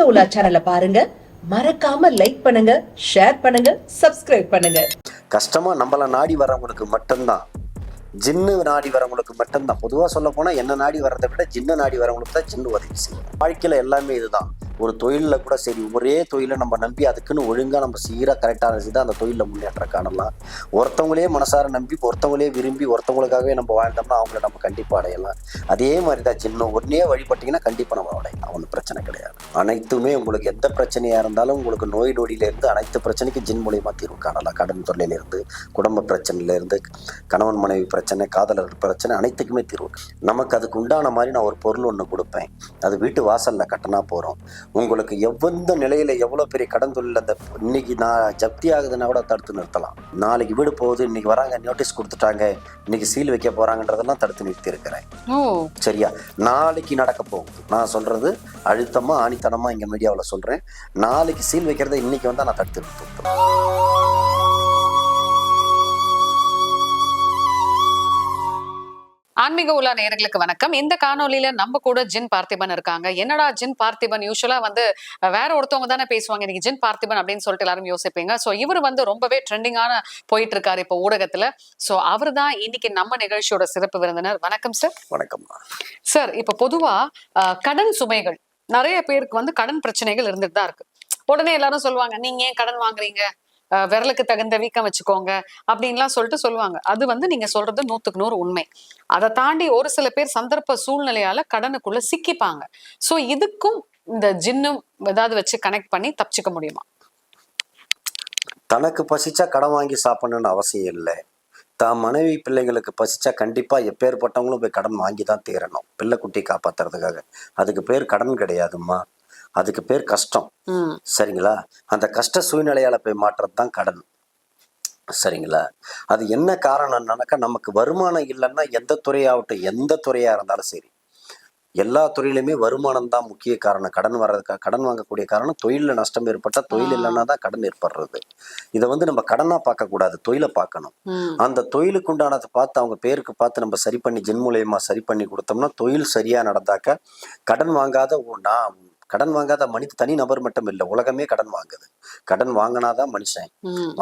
ஆன்மீக உலா பாருங்க. மறக்காம லைக் பண்ணுங்க ஷேர் பண்ணுங்க சப்ஸ்கிரைப் பண்ணுங்க. கஷ்டமா நம்மளை நாடி வரவங்களுக்கு மட்டும்தான். ஜின்னு நாடி வரவங்களுக்கு மட்டும்தான். பொதுவாக சொல்ல போனால் என்ன நாடி வர்றதை விட ஜின்னு நாடி வரவங்களுக்கு தான் ஜின்னு உதவி செய்யும். வாழ்க்கையில் எல்லாமே இதுதான். ஒரு தொழிலில் கூட சரி ஒரே தொழிலை நம்ம நம்பி அதுக்குன்னு ஒழுங்காக நம்ம சீராக கரெக்டாக செய்து அந்த தொழிலில் முன்னேற்றம் காணலாம். ஒருத்தவங்களே மனசார நம்பி ஒருத்தவங்களே விரும்பி ஒருத்தவங்களுக்காகவே நம்ம வாழ்ந்தோம்னா அவங்கள நம்ம கண்டிப்பாக அடையலாம். அதே மாதிரி தான் ஜின்னு உடனே வழிபட்டிங்கன்னா கண்டிப்பாக நம்ம அடையலாம். ஒன்றும் பிரச்சனை கிடையாது. அனைத்துமே உங்களுக்கு எந்த பிரச்சனையாக இருந்தாலும் உங்களுக்கு நோய் நொடியிலேருந்து அனைத்து பிரச்சனைக்கும் ஜின் மூலியமாக தீர்வு காணலாம். கடன் தொல்லையிலேருந்து குடும்ப பிரச்சனையிலேருந்து கணவன் மனைவி பிரச்சனை காதலர் பிரச்சனை அனைத்துக்குமே தீர்வு. நமக்கு அதுக்கு உண்டான மாதிரி நான் ஒரு பொருள் ஒன்று கொடுப்பேன். அது வீட்டு வாசலில் கட்டினா போகிறோம் உங்களுக்கு எவ்வளந்த நிலையில் எவ்வளோ பெரிய கடன் தொழில் அந்த இன்னைக்கு நான் ஜப்தி ஆகுதுன்னா கூட தடுத்து நிறுத்தலாம். நாளைக்கு வீடு போகுது இன்னைக்கு வராங்க நோட்டீஸ் கொடுத்துட்டாங்க இன்னைக்கு சீல் வைக்க போகிறாங்கன்றதெல்லாம் தடுத்து நிறுத்தி இருக்கிறேன் ஓ. சரியா? நாளைக்கு நடக்க போகுது. நான் சொல்றது அழுத்தமா ஆணித்தனமா இங்க மீடியாவில் சொல்றேன். நாளைக்கு சீல் வைக்கிறத இன்னைக்கு வந்தா நான் தடுத்து நிறுத்துவேன். ஆன்மீக உலா நேயர்களுக்கு வணக்கம். இந்த காணொலியில நம்ம கூட ஜின் பார்த்திபன் இருக்காங்க. என்னடா ஜின் பார்த்திபன்? யூஸ்வலா வந்து வேற ஒருத்தவங்க தானே பேசுவாங்க. இன்னைக்கு ஜின் பார்த்திபன் அப்படின்னு சொல்லிட்டு எல்லாரும் யோசிப்பீங்க. சோ இவர் வந்து ரொம்பவே ட்ரெண்டிங்கான போயிட்டு இருக்காரு இப்போ ஊடகத்துல. சோ அவர் தான் இன்னைக்கு நம்ம நிகழ்ச்சியோட சிறப்பு விருந்தினர். வணக்கம் சார் வணக்கம்மா சார் இப்ப பொதுவா கடன் சுமைகள். நிறைய பேருக்கு வந்து கடன் பிரச்சனைகள் இருந்துட்டு தான் இருக்கு. உடனே எல்லாரும் சொல்லுவாங்க நீங்க ஏன் கடன் வாங்குறீங்க? விரலுக்கு தகுந்த வீக்கம் வச்சுக்கோங்க அப்படின்லாம் சொல்லிட்டு சொல்லுவாங்க. அது வந்து நீங்க சொல்றது நூத்துக்கு நூறு உண்மை. அதை தாண்டி ஒரு சில பேர் சந்தர்ப்ப சூழ்நிலையால கடனுக்குள்ள சிக்கிப்பாங்க. சோ இதுக்கும் இந்த ஜின்னும் ஏதாவது வச்சு கனெக்ட் பண்ணி தப்பிச்சுக்க முடியுமா? தனக்கு பசிச்சா கடன் வாங்கி சாப்பிடணும்னு அவசியம் இல்லை. தான் மனைவி பிள்ளைகளுக்கு பசிச்சா கண்டிப்பா எப்பேற்பட்டவங்களும் போய் கடன் வாங்கி தான் தீரணும் பிள்ளை குட்டி காப்பாத்துறதுக்காக. அதுக்கு பேர் கடன் கிடையாதும்மா. அதுக்கு பேர் கஷ்டம். சரிங்களா? அந்த கஷ்ட சூழ்நிலையால போய் மாற்றுறது தான் கடன். சரிங்களா? அது என்ன காரணம்னாக்கா நமக்கு வருமானம் இல்லைன்னா எந்த துறையாகட்டும் எந்த துறையா இருந்தாலும் சரி. எல்லா துறையிலுமே வருமானம் தான் முக்கிய காரணம். கடன் வர்றதுக்கு கடன் வாங்கக்கூடிய காரணம் தொழிலில் நஷ்டம் ஏற்பட்டால் தொழில் இல்லைன்னா தான் கடன் ஏற்படுறது. இதை வந்து நம்ம கடனா பார்க்கக்கூடாது தொழிலை பார்க்கணும். அந்த தொழிலுக்கு உண்டானதை பார்த்து அவங்க பேருக்கு பார்த்து நம்ம சரி பண்ணி ஜென் மூலியமா சரி பண்ணி கொடுத்தோம்னா தொழில் சரியா நடந்தாக்க கடன் வாங்காத நான் கடன் வாங்காத மனித தனி நபர் மட்டும் இல்லை உலகமே கடன் வாங்குது. கடன் வாங்கினாதான் மனுஷன்.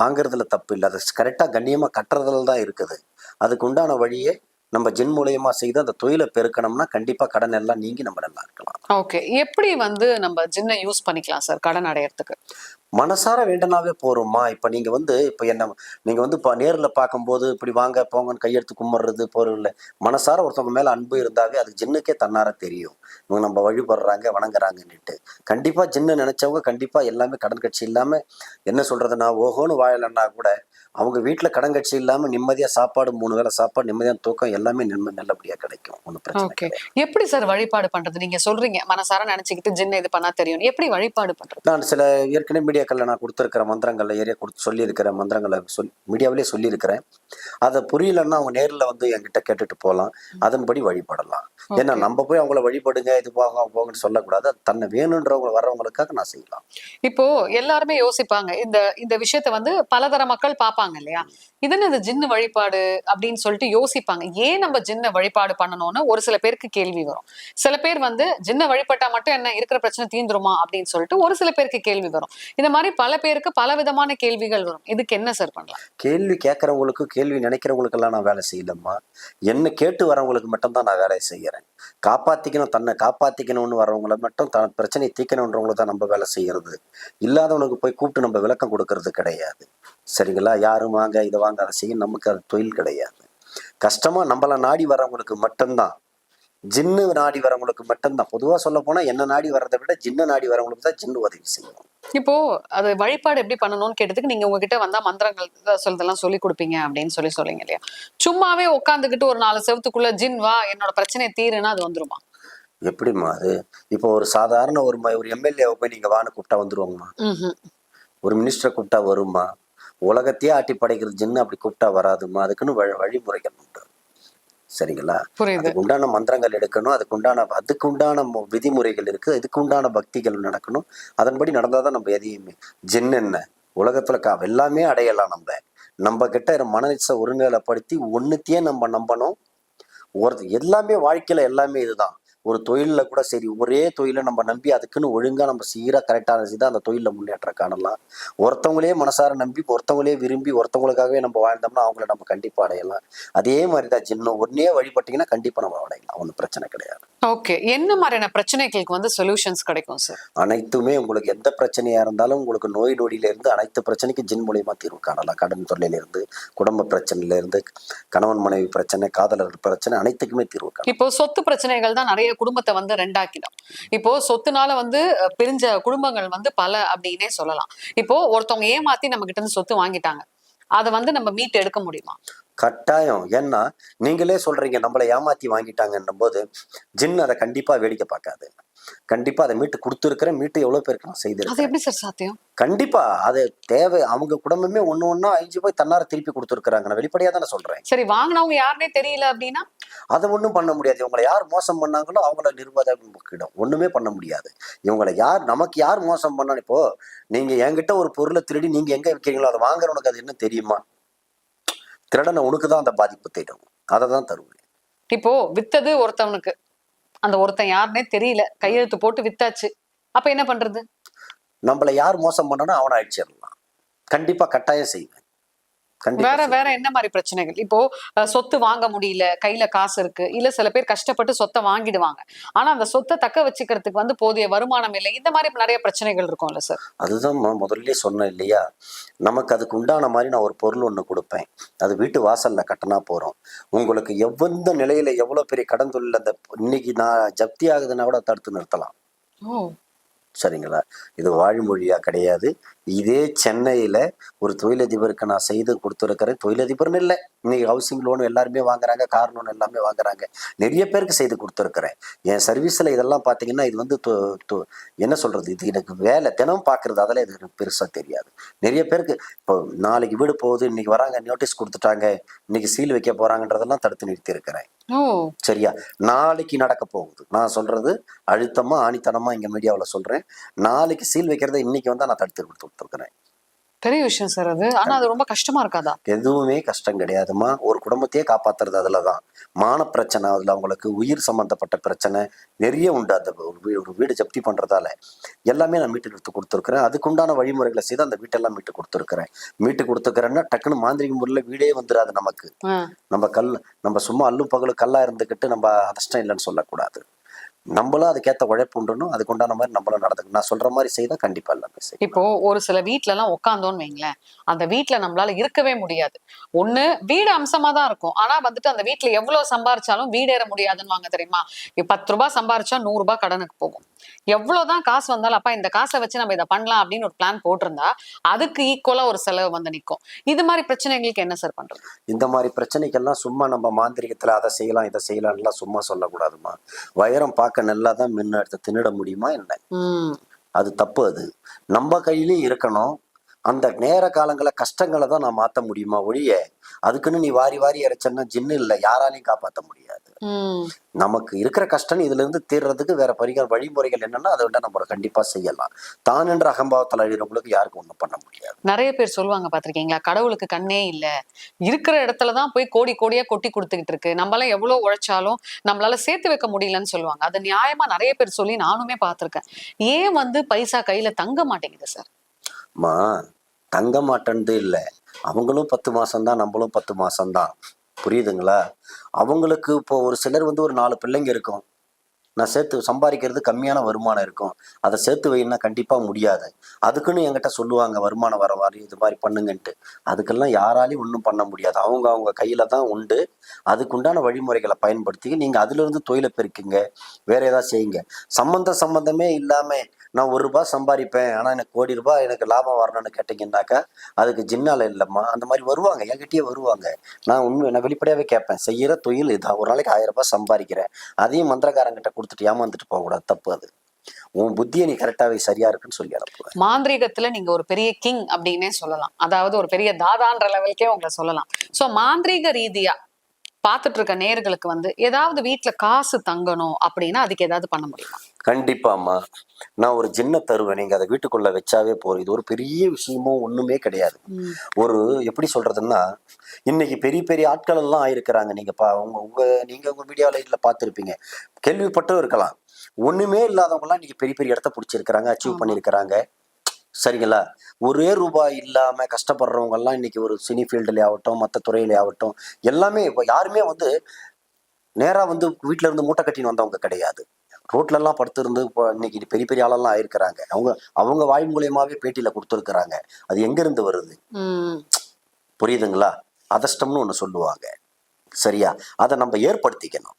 வாங்குறதுல தப்பு இல்லை. அது கரெக்டாக கண்ணியமாக கட்டுறதுல தான் இருக்குது. அதுக்கு உண்டான வழியே நம்ம ஜென் மூலியமா செய்து அந்த தொழிலை பெருக்கணும்னா கண்டிப்பாக கடன் எல்லாம் நீங்கி நம்ம நல்லா இருக்கலாம். ஓகே எப்படி வந்து நம்ம ஜின்னை யூஸ் பண்ணிக்கலாம் சார் கடன் அடையறதுக்கு. மனசார வேண்டனாவே போறோம்மா. இப்போ நீங்க வந்து இப்போ என்ன நீங்க வந்து இப்போ நேரில் பார்க்கும்போது இப்படி வாங்க போங்கன்னு கையெடுத்து கும்பிட்றது போறதில்ல. மனசார ஒருத்தவங்க மேல அன்பு இருந்தாவே அது ஜின்னுக்கே தன்னார தெரியும். இவங்க நம்ம வழிபடுறாங்க வணங்குறாங்கன்னுட்டு. கண்டிப்பா ஜின்னு நினைச்சவங்க கண்டிப்பா எல்லாமே கடன் கட்சி இல்லாம என்ன சொல்றதுன்னா ஓஹோன்னு வாழலைன்னா கூட அவங்க வீட்டில் கடன் கட்சி இல்லாம நிம்மதியா சாப்பாடு மூணு வேளை சாப்பாடு நிம்மதியான தூக்கம் எல்லாமே நிம்ம நல்லபடியா கிடைக்கும். ஒன்றும் பிரச்சனை எப்படி சார் வழிபாடு பண்றது? நீங்க சொல்றீங்க மனசார நினைச்சுக்கிட்டு ஜின்ன இது பண்ணா தெரியும் எப்படி வழிபாடு பண்றது? நான் சில ஏற்கனவே மீடியாக்களில் நான் கொடுத்துருக்கிற மந்திரங்கள்ல ஏரியா கொடுத்து சொல்லியிருக்கிற மந்திரங்களை சொல் மீடியாவிலே சொல்லியிருக்கிறேன். அதை புரியலன்னா அவங்க நேரில் வந்து என்கிட்ட கேட்டுட்டு போகலாம் அதன்படி வழிபடலாம். ஏன்னா. நம்ம போய் அவங்கள வழிபடுங்க இது போங்க போங்கன்னு சொல்லக்கூடாது. தன்னை வேணுன்றவங்க வர்றவங்களுக்காக நான் செய்யலாம். இப்போ எல்லாருமே யோசிப்பாங்க இந்த இந்த விஷயத்த வந்து பலதர மக்கள் பார்ப்பாங்க இல்லையா? இதுன்னு இந்த ஜின்னு வழிபாடு அப்படின்னு சொல்லிட்டு யோசிப்பாங்க. ஏன் நம்ம ஜின்ன வழிபாடு பண்ணணும்னு ஒரு சில பேருக்கு கேள்வி வரும். சில பேர் வந்து ஜின்ன வழிபட்டா மட்டும் என்ன இருக்கிற பிரச்சனை தீந்துருமா அப்படின்னு சொல்லிட்டு ஒரு சில பேருக்கு கேள்வி வரும். இந்த மாதிரி பல பேருக்கு பல விதமான கேள்விகள் வரும். இதுக்கு என்ன சார் பண்ணலாம்? கேள்வி கேட்கறவங்களுக்கு கேள்வி நினைக்கிறவங்களுக்கெல்லாம் நான் வேலை செய்யலம்மா. என்ன கேட்டு வரவங்களுக்கு மட்டும்தான் நான் வேலையை செய்கிறேன். காப்பாத்திக்கணும் தன்னை காப்பாத்திக்கணும்னு வரவங்களை மட்டும் தன் பிரச்சனையை தீக்கணுன்றவங்கள தான் நம்ம வேலை செய்யறது இல்லாதவனுக்கு போய் கூப்பிட்டு நம்ம விளக்கம் கொடுக்கறது கிடையாது. சரிங்களா? யாரும் வாங்க இதை வாங்க அதை செய்ய நமக்கு அது தொழில் கிடையாது. கஷ்டமா நம்மளை நாடி வரவங்களுக்கு மட்டும்தான். ஜின்னு நாடி வரவங்களுக்கு மட்டும்தான். பொதுவா சொல்ல போனா என்ன நாடி வர்றதை விட ஜின்னு நாடி வரவங்களுக்கு தான் ஜின்னு உதவி செய்யும் இப்போ அது வழிபாடு எப்படி பண்ணணும்னு கேட்டதுக்கு நீங்க உங்ககிட்ட வந்தா மந்திரங்கள் சொல்றதெல்லாம் சொல்லி கொடுப்பீங்க அப்படின்னு சொல்லி சொல்றீங்க இல்லையா? சும்மாவே உட்காந்துக்கிட்டு ஒரு நாலு செவத்துக்குள்ள ஜின் வா என்னோட பிரச்சனையை தீருன்னா அது வந்துருமா? எப்படிம்மா அது? இப்போ ஒரு சாதாரண ஒரு ஒரு எம்எல்ஏவை போய் நீங்க வான்னு கூப்பிட்டா வந்துருவாங்கம்மா. ஒரு மினிஸ்டரை கூப்பிட்டா வருமா உலகத்தையே ஆட்டி படைக்கிறது ஜின்னு அப்படி கூப்பிட்டா வராதுமா அதுக்குன்னு வழி வழிமுறைகள் உண்டு. சரிங்களா? அதுக்கு உண்டான மந்திரங்கள் எடுக்கணும். அதுக்கு உண்டான அதுக்கு உண்டான விதிமுறைகள் இருக்கு. இதுக்கு உண்டான பக்திகள் நடக்கணும். அதன்படி நடந்தாதான் நம்ம எதையுமே ஜின் என்ன உலகத்துல கா எல்லாமே அடையலாம் நம்ம. நம்ம கிட்ட மனசை ஒருநிலைப்படுத்தி ஒன்னுத்தையே நம்ம நம்பணும். ஒரு எல்லாமே வாழ்க்கையில எல்லாமே இதுதான். ஒரு தொழிலில் கூட சரி ஒரே தொழிலை நம்ம நம்பி அதுக்குன்னு ஒழுங்காக நம்ம சீராக கரெக்டான செய்து அந்த தொழிலில் முன்னேற்றம் காணலாம். ஒருத்தவங்களே மனசார நம்பி ஒருத்தவங்களே விரும்பி ஒருத்தவங்களுக்காகவே நம்ம வாழ்ந்தோம்னா அவங்கள நம்ம கண்டிப்பாக அடையலாம். அதே மாதிரி தான் சின்ன ஒன்னே வழிபட்டீங்கன்னா கண்டிப்பாக நம்ம அடையலாம். ஒன்றும் பிரச்சனை கிடையாது. ஓகே. என்ன மாதிரியான பிரச்சனைகளுக்கு வந்து சொல்யூஷன்ஸ் கிடைக்கும் சார் அனைத்துமே உங்களுக்கு எந்த பிரச்சனையா இருந்தாலும் உங்களுக்கு நோய் நொடியில இருந்து அனைத்து பிரச்சனைக்கும் ஜின் மூலியமா தீர்வு காணலாம். கடன் தொல்லையில இருந்து குடும்ப பிரச்சனையில இருந்து கணவன் மனைவி பிரச்சனை காதலர் பிரச்சனை அனைத்துக்குமே தீர்வு காணலாம். இப்போ சொத்து பிரச்சனைகள் தான் நிறைய குடும்பத்தை வந்து ரெண்டாக்கிடும். இப்போ சொத்துனால வந்து பிரிஞ்ச குடும்பங்கள் வந்து பல அப்படின்னே சொல்லலாம். இப்போ ஒருத்தவங்க ஏமாத்தி நம்ம கிட்ட இருந்து சொத்து வாங்கிட்டாங்க. அதை வந்து நம்ம மீட்டு எடுக்க முடியுமா? கட்டாயம். ஏன்னா நீங்களே சொல்றீங்க நம்மளை ஏமாத்தி வாங்கிட்டாங்கன்னும் போது ஜின் அதை கண்டிப்பா வேடிக்கை பார்க்காது. கண்டிப்பா அதை மீட்டு கொடுத்துருக்கிறேன் மீட்டு எவ்வளவு பேருக்கு நான் அது செய்திருக்கேன் எப்படி சார் சாத்தியம்? கண்டிப்பா. அது தேவை. அவங்க குடும்பமே ஒண்ணு ஒண்ணா அழிஞ்சு போய் தன்னார திருப்பி கொடுத்துருக்காங்க நான் வெளிப்படையா தானே சொல்றேன். சரி வாங்கினவங்க யாருன்னே தெரியல அப்படின்னா? அதை ஒன்றும் பண்ண முடியாது. இவங்களை யார் மோசம் பண்ணாங்களோ அவங்கள நிர்வாகம் ஒண்ணுமே பண்ண முடியாது. இவங்களை யார் நமக்கு யார் மோசம் பண்ணா இப்போ நீங்க என்கிட்ட ஒரு பொருளை திருடி நீங்க எங்க விற்கிறீங்களோ அதை வாங்குறவனுக்கு அது என்ன தெரியுமா? திருடனை உனக்கு தான் அந்த பாதிப்பு தெரியும் அதை தான் தருவேன். இப்போ வித்தது ஒருத்தவனுக்கு. அந்த ஒருத்தன் யாருன்னே தெரியல. கையெழுத்து போட்டு வித்தாச்சு. அப்ப என்ன பண்றது? நம்மளை யார் மோசம் பண்ணனா அவனை அழிச்சிடலாம். கண்டிப்பா கட்டாயம் செய்வேன். வேற. வேற என்ன மாதிரி பிரச்சனைகள்? இப்போ சொத்து வாங்க முடியல கையில காசு இருக்கு இல்ல சில பேர் கஷ்டப்பட்டு சொத்தை வாங்கிடுவாங்க. ஆனா அந்த சொத்தை தக்க வச்சுக்கிறதுக்கு வந்து போதிய வருமானம் இல்லை. இந்த மாதிரி நிறைய பிரச்சனைகள் இருக்கும்ல சார். அதுதான் மொ- முதல்லயே சொன்னேன் இல்லையா? நமக்கு அதுக்கு உண்டான மாதிரி நான் ஒரு பொருள் ஒன்று கொடுப்பேன். அது வீட்டு வாசல்ல கட்டினா போறோம். உங்களுக்கு எவ்வளந்த நிலையில எவ்வளவு பெரிய கடன் தொழில் அந்த இன்னைக்கு நான் ஜப்தி ஆகுதுன்னா கூட தடுத்து நிறுத்தலாம். சரிங்களா? இது வாய்மொழியா கிடையாது. இதே சென்னையில ஒரு தொழிலதிபருக்கு நான் செய்து கொடுத்துருக்கிறேன் தொழிலதிபர்னு இல்லை. இன்னைக்கு ஹவுசிங் லோன் எல்லாருமே வாங்குறாங்க கார் லோன் எல்லாமே வாங்குறாங்க. நிறைய பேருக்கு செய்து கொடுத்துருக்கிறேன். என் சர்வீஸ்ல இதெல்லாம் பார்த்தீங்கன்னா இது வந்து என்ன சொல்றது? இது எனக்கு வேலை. தினம் பார்க்கறது அதெல்லாம் இது எனக்கு பெருசா தெரியாது. நிறைய பேருக்கு இப்போ நாளைக்கு வீடு போகுது இன்னைக்கு வராங்க நோட்டீஸ் கொடுத்துட்டாங்க இன்னைக்கு சீல் வைக்க போறாங்கன்றதெல்லாம் தடுத்து நிறுத்தி இருக்கிறேன் ஓ. சரியா? நாளைக்கு நடக்க போகுது. நான் சொல்றது அழுத்தமா ஆணித்தனமா இங்க மீடியாவில் சொல்றேன். நாளைக்கு சீல் வைக்கிறத இன்னைக்கு வந்து நான் தடுத்து கொடுத்துருக்கிறேன் பெரிய விஷயம் சார் அது. ஆனா அது ரொம்ப கஷ்டமா இருக்காதா? எதுவுமே கஷ்டம் கிடையாதும்மா. ஒரு குடும்பத்தையே காப்பாத்துறது அதுல தான் மான பிரச்சனை அதுல அவங்களுக்கு உயிர் சம்பந்தப்பட்ட பிரச்சனை நிறைய உண்டு. அந்த ஒரு வீடு ஜப்தி பண்றதால. எல்லாமே நான் மீட்டு எடுத்து கொடுத்துருக்கிறேன். அதுக்குண்டான வழிமுறைகளை செய்து அந்த வீட்டெல்லாம் மீட்டு கொடுத்துருக்கிறேன். மீட்டு கொடுத்துக்கிறேன்னா டக்குன்னு மாந்திரிக முறையில் வீடே வந்துடாது நமக்கு. நம்ம கல் நம்ம சும்மா அல்லும் பகலும் கல்லா இருந்துக்கிட்டு நம்ம அதிர்ஷ்டம் இல்லைன்னு சொல்லக்கூடாது. நம்மளும் அதுக்கேற்ற உழைப்பு உண்டுணும் அதுக்குண்டான மாதிரி நம்மளும் நடந்துக்கணும். நான் சொல்ற மாதிரி செய்தா கண்டிப்பா எல்லாமே செய்யும் இப்போ ஒரு சில வீட்ல எல்லாம் உட்காந்தோன்னு வைங்களேன் அந்த வீட்ல நம்மளால இருக்கவே முடியாது. ஒண்ணு வீடு அம்சமா தான் இருக்கும். ஆனா வந்துட்டு அந்த வீட்ல எவ்வளவு சம்பாரிச்சாலும் வீடேற முடியாதுன்னு வாங்க தெரியுமா? பத்து ரூபாய் சம்பாரிச்சா நூறு ரூபாய் கடனுக்கு போகும். எவ்வளவுதான் காசு வந்தாலும் அப்பா இந்த காசை வச்சு நம்ம இதை பண்ணலாம் அப்படின்னு ஒரு பிளான் போட்டிருந்தா அதுக்கு ஈக்குவலா ஒரு செலவு வந்து நிக்கும் இது மாதிரி பிரச்சனைகளுக்கு என்ன சார் பண்றது? இந்த மாதிரி பிரச்சனைக்கெல்லாம் சும்மா நம்ம மாந்திரிகத்துல அதை செய்யலாம் இதை செய்யலாம்லாம் சும்மா சொல்லக்கூடாதுமா வைரம் பார்க்க நல்லா தான் முன்ன எடுத்து தின்னுட முடியுமா என்ன? அது தப்பு அது. நம்ம கையிலயும் இருக்கணும். அந்த நேர காலங்கள கஷ்டங்களை தான் நான் மாத்த முடியுமா ஒழிய அதுக்குன்னு நீ வாரி வாரி இறைச்சன்னா ஜின்னு இல்லை யாராலையும் காப்பாற்ற முடியாது. நமக்கு இருக்கிற கஷ்டம் இதுல இருந்து தீர்றதுக்கு வேற பரிகார வழிமுறைகள் என்னன்னா அதை விட நம்ம கண்டிப்பா செய்யலாம். தான் என்ற அகம்பாவத்தில் அழிகிறவங்களுக்கு யாருக்கும் ஒண்ணும் பண்ண முடியாது. நிறைய பேர் சொல்லுவாங்க பாத்திருக்கீங்களா கடவுளுக்கு கண்ணே இல்ல. இருக்கிற இடத்துலதான் போய் கோடி கோடியா கொட்டி கொடுத்துக்கிட்டு இருக்கு. நம்மளால எவ்வளவு உழைச்சாலும் நம்மளால சேர்த்து வைக்க முடியலன்னு சொல்லுவாங்க. அது நியாயமா நிறைய பேர் சொல்லி நானுமே பார்த்திருக்கேன். ஏன் வந்து பைசா கையில தங்க மாட்டேங்குது சார்? மா தங்க மாட்டேன்து இல்லை. அவங்களும் பத்து மாதம்தான் நம்மளும் பத்து மாதம்தான் புரியுதுங்களா? அவங்களுக்கு இப்போ ஒரு சிலர் வந்து ஒரு நாலு பிள்ளைங்க இருக்கும். நான் சேர்த்து சம்பாதிக்கிறது கம்மியான வருமானம் இருக்கும். அதை சேர்த்து வைனா கண்டிப்பாக முடியாது. அதுக்குன்னு என்கிட்ட சொல்லுவாங்க வருமானம் வர மாதிரி இது மாதிரி பண்ணுங்கன்ட்டு. அதுக்கெல்லாம் யாராலையும் ஒன்றும் பண்ண முடியாது. அவங்க அவங்க கையில் தான் உண்டு. அதுக்குண்டான வழிமுறைகளை பயன்படுத்தி நீங்கள் அதுலேருந்து தொழிலை பெருக்குங்க. வேற ஏதாவது செய்யுங்க. சம்மந்த சம்மந்தமே இல்லாமல் நான் ஒரு ரூபாய் சம்பாதிப்பேன் ஆனால் எனக்கு கோடி ரூபாய் எனக்கு லாபம் வரணும்னு கேட்டிங்கன்னாக்கா அதுக்கு ஜின்னால இல்லைம்மா. அந்த மாதிரி வருவாங்க என்கிட்டயே வருவாங்க. நான் உண்மை நான் வெளிப்படையாகவே கேட்பேன் செய்கிற தொழில் இதான் ஒரு நாளைக்கு ஆயிரம் ரூபாய் சம்பாதிக்கிறேன். அதையும் மந்திரக்காரங்கிட்ட கொடுத்துட்டு ஏமாந்துட்டு போகக்கூடாது தப்பு அது. உன் புத்தியை நீ கரெக்டாகவே சரியா இருக்குன்னு சொல்லி அனுப்புவேன். மாந்திரீகத்துல நீங்க ஒரு பெரிய கிங் அப்படின்னே சொல்லலாம். அதாவது ஒரு பெரிய தாதான்ற லெவலுக்கே உங்களை சொல்லலாம். சோ மாந்திரீக ரீதியா பார்த்துட்டு இருக்க நேர்களுக்கு வந்து ஏதாவது வீட்டுல காசு தங்கணும் அப்படின்னா அதுக்கு ஏதாவது பண்ண முடியுமா? கண்டிப்பாம்மா. நான் ஒரு ஜின்ன தருவேன் நீங்க அதை வீட்டுக்குள்ள வச்சாவே போதும். இது ஒரு பெரிய விஷயமும் ஒண்ணுமே கிடையாது. ஒரு எப்படி சொல்றதுன்னா இன்னைக்கு பெரிய பெரிய ஆட்கள் எல்லாம் ஆயிருக்கிறாங்க. நீங்க பா உங்க உங்க நீங்க உங்க மீடியாவில் இல்ல பார்த்துருப்பீங்க. கேள்விப்பட்டும் இருக்கலாம். ஒண்ணுமே இல்லாதவங்க எல்லாம் இன்னைக்கு பெரிய பெரிய இடத்த பிடிச்சிருக்கிறாங்க அச்சீவ். பண்ணியிருக்கிறாங்க சரிங்களா? ஒரே ரூபாய் இல்லாம கஷ்டப்படுறவங்க எல்லாம் இன்னைக்கு ஒரு சினி ஃபீல்டுல ஆகட்டும் மற்ற துறையில ஆகட்டும் எல்லாமே இப்போ யாருமே வந்து நேரா வந்து வீட்ல இருந்து மூட்டை கட்டின்னு வந்தவங்க கிடையாது. ரோட்ல எல்லாம் படுத்திருந்து இப்போ இன்னைக்கு பெரிய பெரிய ஆளெல்லாம் ஆயிருக்கிறாங்க. அவங்க அவங்க வாய் மூலியமாவே பேட்டியில கொடுத்துருக்குறாங்க. அது எங்க இருந்து வருது. புரியுதுங்களா? அதஷ்டம்னு ஒன்று சொல்லுவாங்க. சரியா? அதை நம்ம ஏற்படுத்திக்கணும்.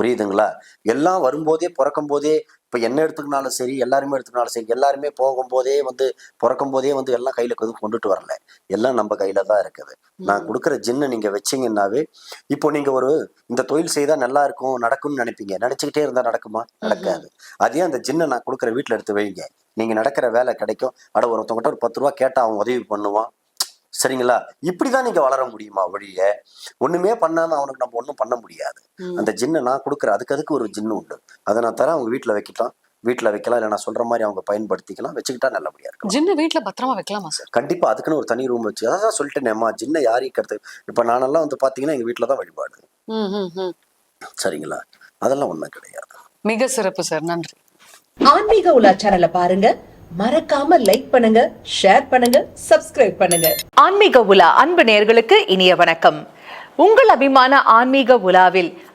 புரியுதுங்களா? எல்லாம் வரும்போதே பிறக்கும் போதே இப்போ என்ன எடுத்துக்கினாலும் சரி எல்லாருமே எடுத்துக்கினாலும் சரி எல்லாருமே போகும்போதே வந்து பிறக்கும் போதே வந்து எல்லாம் கையில எதுவும் கொண்டுட்டு வரல. எல்லாம் நம்ம கையில தான் இருக்குது. நான் கொடுக்குற ஜின்னை நீங்க வச்சீங்கன்னாவே இப்போ நீங்க ஒரு இந்த தொழில் செய்தா நல்லா இருக்கும் நடக்கும்னு நினைப்பீங்க. நினைச்சுக்கிட்டே இருந்தா நடக்குமா? நடக்காது. அதே அந்த ஜின்னை நான் கொடுக்குற வீட்டுல எடுத்து வைங்க. நீங்க நடக்கிற வேலை கிடைக்கும். அட ஒருத்தவங்ககிட்ட ஒரு பத்து ரூபா கேட்டா அவன் உதவி பண்ணுவான். சரிங்களா? இப்படிதான் நீங்க வளர முடியுமா வழிய ஒண்ணுமே பண்ணாம அவனுக்கு நம்ம ஒண்ணும் பண்ண முடியாது. அந்த ஜின்னை நான் கொடுக்குற அதுக்கு அதுக்கு ஒரு ஜின்னு உண்டு. அதை நான் தரேன். அவங்க வீட்டுல வைக்கலாம் வீட்டுல வைக்கலாம். இல்லை நான் சொல்ற மாதிரி அவங்க பயன்படுத்திக்கலாம். வச்சுக்கிட்டா நல்லபடியா இருக்கும். ஜின்னு வீட்ல பத்திரமா வைக்கலாமா சார்? கண்டிப்பா. அதுக்குன்னு ஒரு தனி ரூம் வச்சு. அதான் சொல்லிட்டேனேம்மா ஜின்னை யாரையும் கருத்து இப்ப நானெல்லாம் வந்து பாத்தீங்கன்னா எங்க வீட்டுல தான் வழிபாடு. சரிங்களா? அதெல்லாம் ஒண்ணும் கிடையாது. மிக சிறப்பு சார். நன்றி. ஆன்மீக உலா சேனலை பாருங்க. மறக்காம லைக் பண்ணுங்க ஷேர் பண்ணுங்க சப்ஸ்கிரைப் பண்ணுங்க. ஆன்மீக உலா அன்பு நேயர்களுக்கு இனிய வணக்கம். உங்கள் அபிமான ஆன்மீக உலாவில்